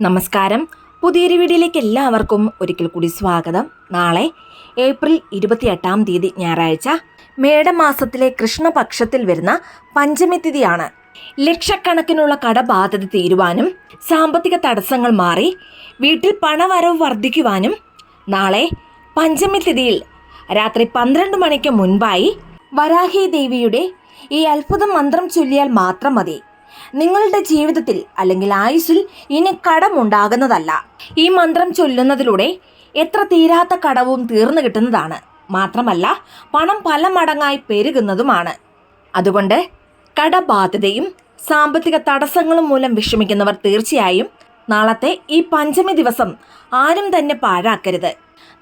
നമസ്കാരം. പുതിയൊരു വീഡിയോയിലേക്ക് എല്ലാവർക്കും ഒരിക്കൽ കൂടി സ്വാഗതം. നാളെ ഏപ്രിൽ ഇരുപത്തിയെട്ടാം തീയതി ഞായറാഴ്ച മേടമാസത്തിലെ കൃഷ്ണപക്ഷത്തിൽ വരുന്ന പഞ്ചമി തിഥിയാണ്. ലക്ഷക്കണക്കിനുള്ള കടബാധ്യത തീരുവാനും സാമ്പത്തിക തടസ്സങ്ങൾ മാറി വീട്ടിൽ പണവരവ് വർദ്ധിക്കുവാനും നാളെ പഞ്ചമി തിഥിയിൽ രാത്രി പന്ത്രണ്ട് മണിക്ക് മുൻപായി വരാഹി ദേവിയുടെ ഈ അത്ഭുത മന്ത്രം ചൊല്ലിയാൽ മാത്രം മതി. നിങ്ങളുടെ ജീവിതത്തിൽ അല്ലെങ്കിൽ ആയുസ്സിൽ ഇനി കടമുണ്ടാകുന്നതല്ല. ഈ മന്ത്രം ചൊല്ലുന്നതിലൂടെ എത്ര തീരാത്ത കടവും തീർന്നു കിട്ടുന്നതാണ്. മാത്രമല്ല പണം പല മടങ്ങായി പെരുകുന്നതുമാണ്. അതുകൊണ്ട് കടബാധ്യതയും സാമ്പത്തിക തടസ്സങ്ങളും മൂലം വിഷമിക്കുന്നവർ തീർച്ചയായും നാളത്തെ ഈ പഞ്ചമി ദിവസം ആരും തന്നെ പാഴാക്കരുത്.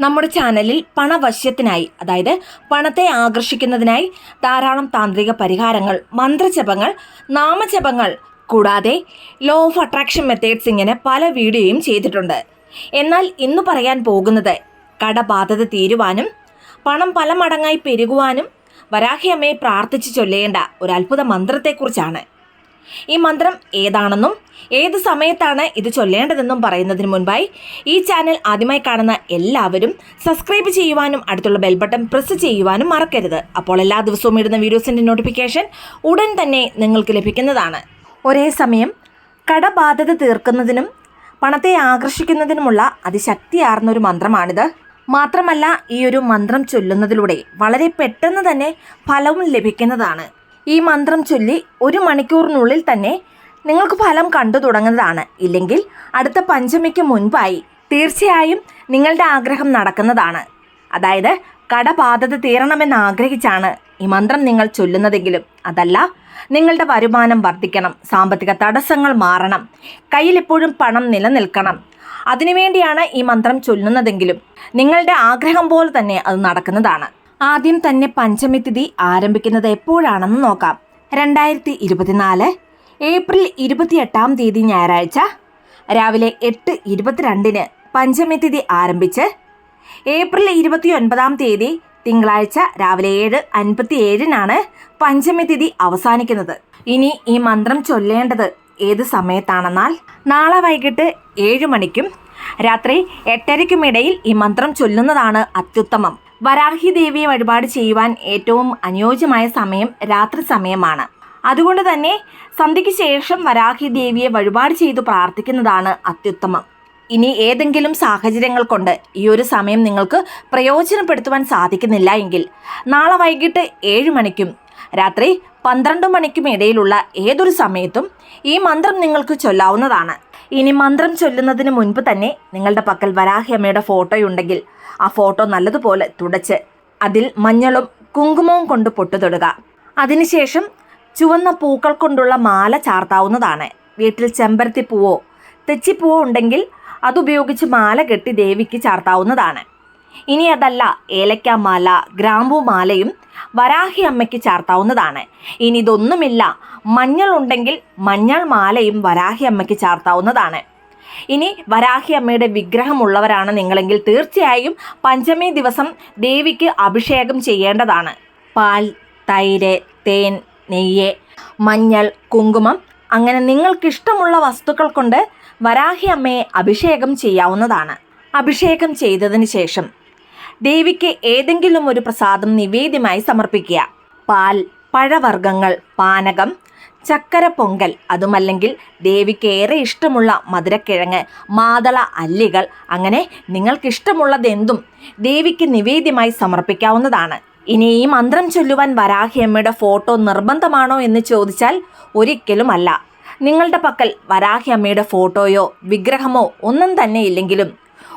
നമ്മുടെ ചാനലിൽ പണവശ്യത്തിനായി അതായത് പണത്തെ ആകർഷിക്കുന്നതിനായി ധാരാളം താന്ത്രിക പരിഹാരങ്ങൾ മന്ത്രജപങ്ങൾ നാമജപങ്ങൾ കൂടാതെ ലോ ഓഫ് അട്രാക്ഷൻ മെത്തേഡ്സ് ഇങ്ങനെ പല വീഡിയോയും ചെയ്തിട്ടുണ്ട്. എന്നാൽ ഇന്ന് പറയാൻ പോകുന്നത് കടബാധ്യത തീരുവാനും പണം പല മടങ്ങായി പെരുകുവാനും വരാഹി അമ്മയെ പ്രാർത്ഥിച്ച് ചൊല്ലേണ്ട ഒരു അത്ഭുത മന്ത്രത്തെക്കുറിച്ചാണ്. ഈ മന്ത്രം ഏതാണെന്നും ഏത് സമയത്താണ് ഇത് ചൊല്ലേണ്ടതെന്നും പറയുന്നതിന് മുൻപായി ഈ ചാനൽ ആദ്യമായി കാണുന്ന എല്ലാവരും സബ്സ്ക്രൈബ് ചെയ്യുവാനും അടുത്തുള്ള ബെൽ ബട്ടൺ പ്രസ് ചെയ്യുവാനും മറക്കരുത്. അപ്പോൾ എല്ലാ ദിവസവും ഇടുന്ന വീഡിയോസിന്റെ നോട്ടിഫിക്കേഷൻ ഉടൻ തന്നെ നിങ്ങൾക്ക് ലഭിക്കുന്നതാണ്. ഒരേ സമയം കടബാധ്യത തീർക്കുന്നതിനും പണത്തെ ആകർഷിക്കുന്നതിനുമുള്ള അതിശക്തിയാർന്ന ഒരു മന്ത്രമാണിത്. മാത്രമല്ല ഈ ഒരു മന്ത്രം ചൊല്ലുന്നതിലൂടെ വളരെ പെട്ടെന്ന് തന്നെ ഫലവും ലഭിക്കുന്നതാണ്. ഈ മന്ത്രം ചൊല്ലി ഒരു മണിക്കൂറിനുള്ളിൽ തന്നെ നിങ്ങൾക്ക് ഫലം കണ്ടു തുടങ്ങുന്നതാണ്. ഇല്ലെങ്കിൽ അടുത്ത പഞ്ചമിക്ക് മുൻപായി തീർച്ചയായും നിങ്ങളുടെ ആഗ്രഹം നടക്കുന്നതാണ്. അതായത് കടബാധത തീരണമെന്ന് ആഗ്രഹിച്ചാണ് ഈ മന്ത്രം നിങ്ങൾ ചൊല്ലുന്നതെങ്കിലും. അതല്ല നിങ്ങളുടെ വരുമാനം വർദ്ധിക്കണം സാമ്പത്തിക തടസ്സങ്ങൾ മാറണം കയ്യിൽ എപ്പോഴും പണം നിലനിൽക്കണം. അതിനുവേണ്ടിയാണ് ഈ മന്ത്രം ചൊല്ലുന്നതെങ്കിലും നിങ്ങളുടെ ആഗ്രഹം പോലെ തന്നെ അത് നടക്കുന്നതാണ്. ആദ്യം തന്നെ പഞ്ചമി തിഥി ആരംഭിക്കുന്നത് എപ്പോഴാണെന്ന് നോക്കാം. രണ്ടായിരത്തി ഇരുപത്തിനാല് ഏപ്രിൽ ഇരുപത്തിയെട്ടാം തീയതി ഞായറാഴ്ച രാവിലെ എട്ട് ഇരുപത്തിരണ്ടിന് പഞ്ചമി തിഥി ആരംഭിച്ച് ഏപ്രിൽ ഇരുപത്തി ഒൻപതാം തീയതി തിങ്കളാഴ്ച രാവിലെ ഏഴ് അൻപത്തി ഏഴിനാണ് പഞ്ചമി തിഥി അവസാനിക്കുന്നത്. ഇനി ഈ മന്ത്രം ചൊല്ലേണ്ടത് ഏത് സമയത്താണെന്നാൽ നാളെ വൈകിട്ട് ഏഴ് മണിക്കും രാത്രി എട്ടരയ്ക്കുമിടയിൽ ഈ മന്ത്രം ചൊല്ലുന്നതാണ് അത്യുത്തമം. വരാഹി ദേവിയെ വഴിപാട് ചെയ്യുവാൻ ഏറ്റവും അനുയോജ്യമായ സമയം രാത്രി സമയമാണ്. അതുകൊണ്ട് തന്നെ സന്ധ്യയ്ക്ക് ശേഷം വരാഹി ദേവിയെ വഴിപാട് ചെയ്തു പ്രാർത്ഥിക്കുന്നതാണ് അത്യുത്തമം. ഇനി ഏതെങ്കിലും സാഹചര്യങ്ങൾ കൊണ്ട് ഈ ഒരു സമയം നിങ്ങൾക്ക് പ്രയോജനപ്പെടുത്തുവാൻ സാധിക്കുന്നില്ല എങ്കിൽ നാളെ വൈകിട്ട് ഏഴ് മണിക്കും രാത്രി പന്ത്രണ്ട് മണിക്കും ഇടയിലുള്ള ഏതൊരു സമയത്തും ഈ മന്ത്രം നിങ്ങൾക്ക് ചൊല്ലാവുന്നതാണ്. ഇനി മന്ത്രം ചൊല്ലുന്നതിന് മുൻപ് തന്നെ നിങ്ങളുടെ പക്കൽ വരാഹിയമ്മയുടെ ഫോട്ടോയുണ്ടെങ്കിൽ ആ ഫോട്ടോ നല്ലതുപോലെ തുടച്ച് അതിൽ മഞ്ഞളും കുങ്കുമവും കൊണ്ട് പൊട്ടുതൊടുക അതിനുശേഷം ചുവന്ന പൂക്കൾ കൊണ്ടുള്ള മാല ചാർത്താവുന്നതാണ്. വീട്ടിൽ ചെമ്പരത്തി പൂവോ തെച്ചിപ്പൂവോ ഉണ്ടെങ്കിൽ അതുപയോഗിച്ച് മാല കെട്ടി ദേവിക്ക് ചാർത്താവുന്നതാണ്. ഇനി അതല്ല ഏലക്കാമാല ഗ്രാമ്പുമാലയും മാലയും വരാഹി അമ്മയ്ക്ക് ചാർത്താവുന്നതാണ്. ഇനി ഇതൊന്നുമില്ല മഞ്ഞൾ ഉണ്ടെങ്കിൽ മഞ്ഞൾ മാലയും വരാഹി അമ്മയ്ക്ക് ചാർത്താവുന്നതാണ്. ഇനി വരാഹി അമ്മയുടെ വിഗ്രഹമുള്ളവരാണ് നിങ്ങളെങ്കിൽ തീർച്ചയായും പഞ്ചമി ദിവസം ദേവിക്ക് അഭിഷേകം ചെയ്യേണ്ടതാണ്. പാൽ തൈര് തേൻ നെയ്യ് മഞ്ഞൾ കുങ്കുമം അങ്ങനെ നിങ്ങൾക്കിഷ്ടമുള്ള വസ്തുക്കൾ കൊണ്ട് വരാഹി അമ്മയെ അഭിഷേകം ചെയ്യാവുന്നതാണ്. അഭിഷേകം ചെയ്തതിന് ശേഷം ദേവിക്ക് ഏതെങ്കിലും ഒരു പ്രസാദം നിവേദ്യമായി സമർപ്പിക്കുക. പാൽ പഴവർഗങ്ങൾ പാനകം ചക്കര പൊങ്കൽ അതുമല്ലെങ്കിൽ ദേവിക്ക് ഏറെ ഇഷ്ടമുള്ള മധുരക്കിഴങ്ങ് മാതള അല്ലികൾ അങ്ങനെ നിങ്ങൾക്കിഷ്ടമുള്ളതെന്തും ദേവിക്ക് നിവേദ്യമായി സമർപ്പിക്കാവുന്നതാണ്. ഇനി ഈ മന്ത്രം ചൊല്ലുവാൻ വരാഹിയമ്മയുടെ ഫോട്ടോ നിർബന്ധമാണോ എന്ന് ചോദിച്ചാൽ ഒരിക്കലുമല്ല. നിങ്ങളുടെ പക്കൽ വരാഹിയമ്മയുടെ ഫോട്ടോയോ വിഗ്രഹമോ ഒന്നും തന്നെ ഇല്ലെങ്കിലും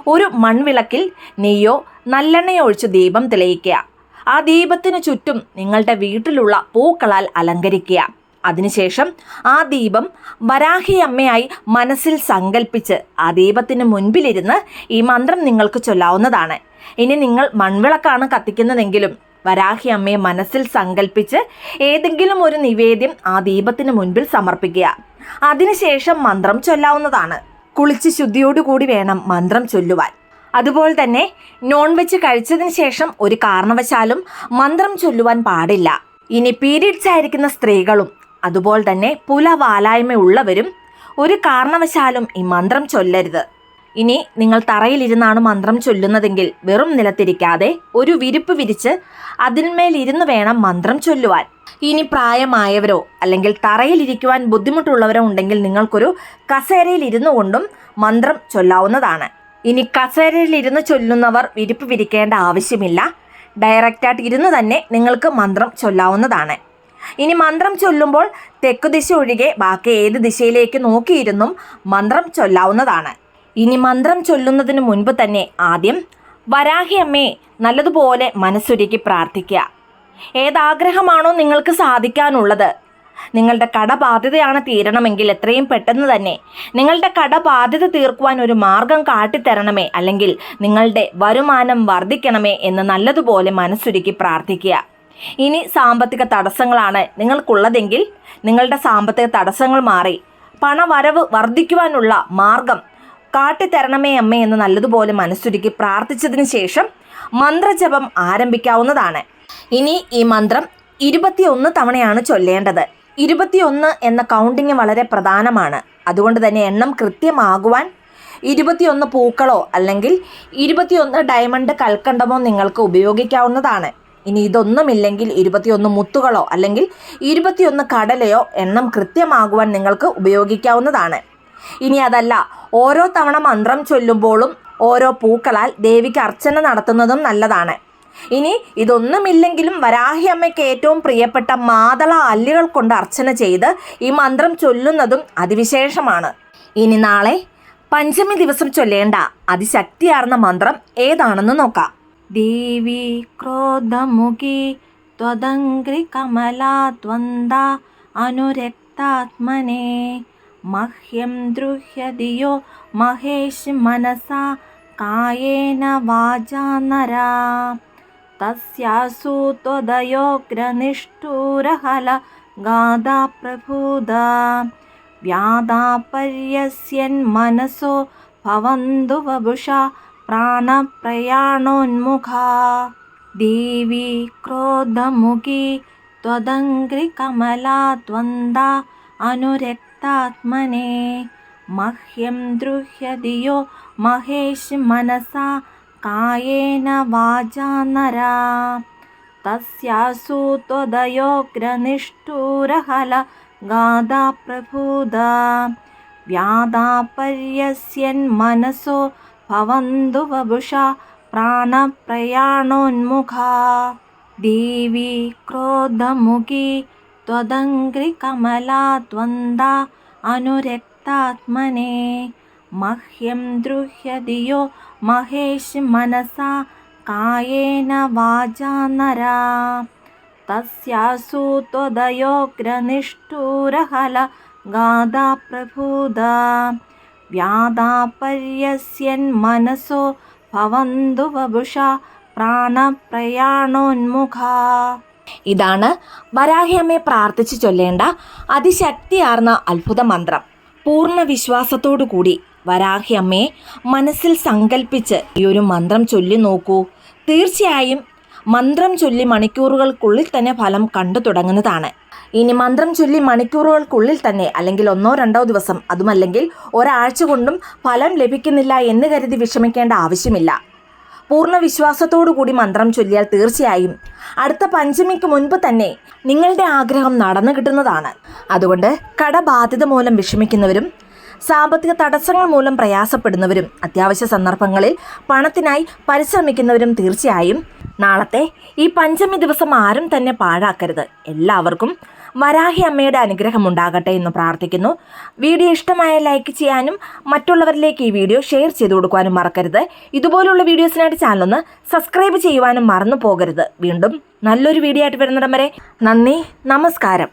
ഒരു മൺവിളക്കിൽ നെയ്യോ നല്ലെണ്ണയോ ഒഴിച്ച് ദീപം തെളിയിക്കുക. ആ ദീപത്തിന് ചുറ്റും നിങ്ങളുടെ വീട്ടിലുള്ള പൂക്കളാൽ അലങ്കരിക്കുക. അതിനുശേഷം ആ ദീപം വരാഹി അമ്മയായി മനസ്സിൽ സങ്കല്പിച്ച് ആ ദീപത്തിന് മുൻപിലിരുന്ന് ഈ മന്ത്രം നിങ്ങൾക്ക് ചൊല്ലാവുന്നതാണ്. ഇനി നിങ്ങൾ മൺവിളക്കാണ് കത്തിക്കുന്നതെങ്കിലും വരാഹി അമ്മയെ മനസ്സിൽ സങ്കല്പിച്ച് ഏതെങ്കിലും ഒരു നിവേദ്യം ആ ദീപത്തിന് മുൻപിൽ സമർപ്പിക്കുക. അതിനുശേഷം മന്ത്രം ചൊല്ലാവുന്നതാണ്. കുളിച്ച് ശുദ്ധിയോടുകൂടി വേണം മന്ത്രം ചൊല്ലുവാൻ. അതുപോലെ തന്നെ നോൺ വെജ് കഴിച്ചതിന് ശേഷം ഒരു കാരണവശാലും മന്ത്രം ചൊല്ലുവാൻ പാടില്ല. ഇനി പീരീഡ്സ് ആയിരിക്കുന്ന സ്ത്രീകളും അതുപോലെ തന്നെ പുല വാലായ്മ ഉള്ളവരും ഒരു കാരണവശാലും ഈ മന്ത്രം ചൊല്ലരുത്. ഇനി നിങ്ങൾ തറയിലിരുന്നാണ് മന്ത്രം ചൊല്ലുന്നതെങ്കിൽ വെറും നിലത്തിരിക്കാതെ ഒരു വിരിപ്പ് വിരിച്ച് അതിന്മേൽ ഇരുന്ന് വേണം മന്ത്രം ചൊല്ലുവാൻ. ഇനി പ്രായമായവരോ അല്ലെങ്കിൽ തറയിലിരിക്കുവാൻ ബുദ്ധിമുട്ടുള്ളവരോ ഉണ്ടെങ്കിൽ നിങ്ങൾക്കൊരു കസേരയിൽ ഇരുന്നു കൊണ്ടും മന്ത്രം ചൊല്ലാവുന്നതാണ്. ഇനി കസേരയിൽ ഇരുന്ന് ചൊല്ലുന്നവർ വിരിപ്പ് വിരിക്കേണ്ട ആവശ്യമില്ല. ഡയറക്റ്റായിട്ട് ഇരുന്ന് തന്നെ നിങ്ങൾക്ക് മന്ത്രം ചൊല്ലാവുന്നതാണ്. ഇനി മന്ത്രം ചൊല്ലുമ്പോൾ തെക്കു ദിശ ഒഴികെ ബാക്കി ഏത് ദിശയിലേക്ക് നോക്കിയിരുന്നും മന്ത്രം ചൊല്ലാവുന്നതാണ്. ഇനി മന്ത്രം ചൊല്ലുന്നതിന് മുൻപ് തന്നെ ആദ്യം വരാഹി അമ്മേ നല്ലതുപോലെ മനസ്സൊരുക്കി പ്രാർത്ഥിക്കുക. ഏതാഗ്രഹമാണോ നിങ്ങൾക്ക് സാധിക്കാനുള്ളത്? നിങ്ങളുടെ കടബാധ്യതയാണ് തീരണമെങ്കിൽ എത്രയും പെട്ടെന്ന് തന്നെ നിങ്ങളുടെ കടബാധ്യത തീർക്കുവാൻ ഒരു മാർഗം കാട്ടിത്തരണമേ അല്ലെങ്കിൽ നിങ്ങളുടെ വരുമാനം വർദ്ധിക്കണമേ എന്ന് നല്ലതുപോലെ മനസ്സൊരുക്കി പ്രാർത്ഥിക്കുക. ഇനി സാമ്പത്തിക തടസ്സങ്ങളാണ് നിങ്ങൾക്കുള്ളതെങ്കിൽ നിങ്ങളുടെ സാമ്പത്തിക തടസ്സങ്ങൾ മാറി. പണവരവ് വർദ്ധിക്കുവാനുള്ള മാർഗം കാട്ടിത്തരണമേ അമ്മേ എന്ന് നല്ലതുപോലെ മനസ്സുരുക്കി പ്രാർത്ഥിച്ചതിന് ശേഷം മന്ത്രജപം ആരംഭിക്കാവുന്നതാണ്. ഇനി ഈ മന്ത്രം ഇരുപത്തിയൊന്ന് തവണയാണ് ചൊല്ലേണ്ടത്. ഇരുപത്തിയൊന്ന് എന്ന കൗണ്ടിങ് വളരെ പ്രധാനമാണ്. അതുകൊണ്ട് തന്നെ എണ്ണം കൃത്യമാകുവാൻ ഇരുപത്തിയൊന്ന് പൂക്കളോ അല്ലെങ്കിൽ ഇരുപത്തിയൊന്ന് ഡയമണ്ട് കൽക്കണ്ടമോ നിങ്ങൾക്ക് ഉപയോഗിക്കാവുന്നതാണ്. ഇനി ഇതൊന്നുമില്ലെങ്കിൽ ഇരുപത്തിയൊന്ന് മുത്തുകളോ അല്ലെങ്കിൽ ഇരുപത്തിയൊന്ന് കടലയോ എണ്ണം കൃത്യമാകുവാൻ നിങ്ങൾക്ക് ഉപയോഗിക്കാവുന്നതാണ്. ഇനി അതല്ല ഓരോ തവണ മന്ത്രം ചൊല്ലുമ്പോഴും ഓരോ പൂക്കളാൽ ദേവിക്ക് അർച്ചന നടത്തുന്നതും നല്ലതാണ്. ഇനി ഇതൊന്നുമില്ലെങ്കിലും വരാഹി അമ്മയ്ക്ക് ഏറ്റവും പ്രിയപ്പെട്ട മാതള അല്ലുകൾ കൊണ്ട് അർച്ചന ചെയ്ത് ഈ മന്ത്രം ചൊല്ലുന്നതും അതിവിശേഷമാണ്. ഇനി നാളെ പഞ്ചമി ദിവസം ചൊല്ലേണ്ട അതിശക്തിയാർന്ന മന്ത്രം ഏതാണെന്ന് നോക്കാം. ദേവി ക്രോധമുഖി ത്വദംഗ്രി കമലാ അനുരക്താത്മനെ. മഹ്യം ദ്രുഹ്യതിയോ മഹേഷ് മനസാ കായേന വാചാ നരാ. तस्यासु त्वदयोऽग्रनिष्ठुरहल गाधा प्रभुदा भवन्तु भवन्धुवभुषा प्राणप्रयाणोन्मुखा। देवी क्रोधमुखी त्वदङ्घ्रिकमला द्वन्द्वा अनुरक्तात्मने। मह्यं द्रुह्यदियो महेश मनसा कायेन वाचा नरा तस्यासु त्वदयोग्रनिष्ठूरहल गादा प्रभूदा व्यादापर्यस्यन्मनसो भवन्तु वबुषा प्राणप्रयाणोन्मुखा देवी क्रोधमुखी त्वदङ्घ्रिकमला त्वन्दा अनुरक्तात्मने മഹ്യം ദ്രുഹ്യതിയോ മഹേഷ് മനസാ കായേന വാചാ നരാ. തസ്യാസു ത്വദയോഗ്രനിഷ്ഠൂരഹല ഗാഥാ പ്രഭൂത. വ്യാതാപര്യസ്യന്മനസോ ഭവന്തു വപുഷ പ്രാണപ്രയാണോന്മുഖ. ഇതാണ് വരാഹിയമ്മയെ പ്രാർത്ഥിച്ചു ചൊല്ലേണ്ട അതിശക്തിയാർന്ന അത്ഭുത മന്ത്രം പൂർണ വിശ്വാസത്തോടു കൂടി വരാഹി അമ്മയെ മനസ്സിൽ സങ്കല്പിച്ച് ഈ ഒരു മന്ത്രം ചൊല്ലി നോക്കൂ. തീർച്ചയായും മന്ത്രം ചൊല്ലി മണിക്കൂറുകൾക്കുള്ളിൽ തന്നെ ഫലം കണ്ടു തുടങ്ങുന്നതാണ്. ഇനി മന്ത്രം ചൊല്ലി മണിക്കൂറുകൾക്കുള്ളിൽ തന്നെ അല്ലെങ്കിൽ ഒന്നോ രണ്ടോ ദിവസം അതുമല്ലെങ്കിൽ ഒരാഴ്ച കൊണ്ടും ഫലം ലഭിക്കുന്നില്ല എന്ന് കരുതി വിഷമിക്കേണ്ട ആവശ്യമില്ല. പൂർണ വിശ്വാസത്തോടു കൂടി മന്ത്രം ചൊല്ലിയാൽ തീർച്ചയായും അടുത്ത പഞ്ചമിക്ക് മുൻപ് തന്നെ നിങ്ങളുടെ ആഗ്രഹം നടന്നു കിട്ടുന്നതാണ്. അതുകൊണ്ട് കടബാധ്യത മൂലം വിഷമിക്കുന്നവരും സാമ്പത്തിക തടസ്സങ്ങൾ മൂലം പ്രയാസപ്പെടുന്നവരും അത്യാവശ്യ സന്ദർഭങ്ങളിൽ പണത്തിനായി പരിശ്രമിക്കുന്നവരും തീർച്ചയായും. നാളത്തെ ഈ പഞ്ചമി ദിവസം ആരും തന്നെ പാഴാക്കരുത്. എല്ലാവർക്കും വരാഹി അമ്മയുടെ അനുഗ്രഹം ഉണ്ടാകട്ടെ എന്ന് പ്രാർത്ഥിക്കുന്നു. വീഡിയോ ഇഷ്ടമായ ലൈക്ക് ചെയ്യാനും മറ്റുള്ളവരിലേക്ക് ഈ വീഡിയോ ഷെയർ ചെയ്തു കൊടുക്കുവാനും മറക്കരുത്. ഇതുപോലുള്ള വീഡിയോസിനായിട്ട് ചാനലൊന്ന് സബ്സ്ക്രൈബ് ചെയ്യുവാനും മറന്നു പോകരുത്. വീണ്ടും നല്ലൊരു വീഡിയോ ആയിട്ട് വരുന്നിടം വരെ നന്ദി നമസ്കാരം.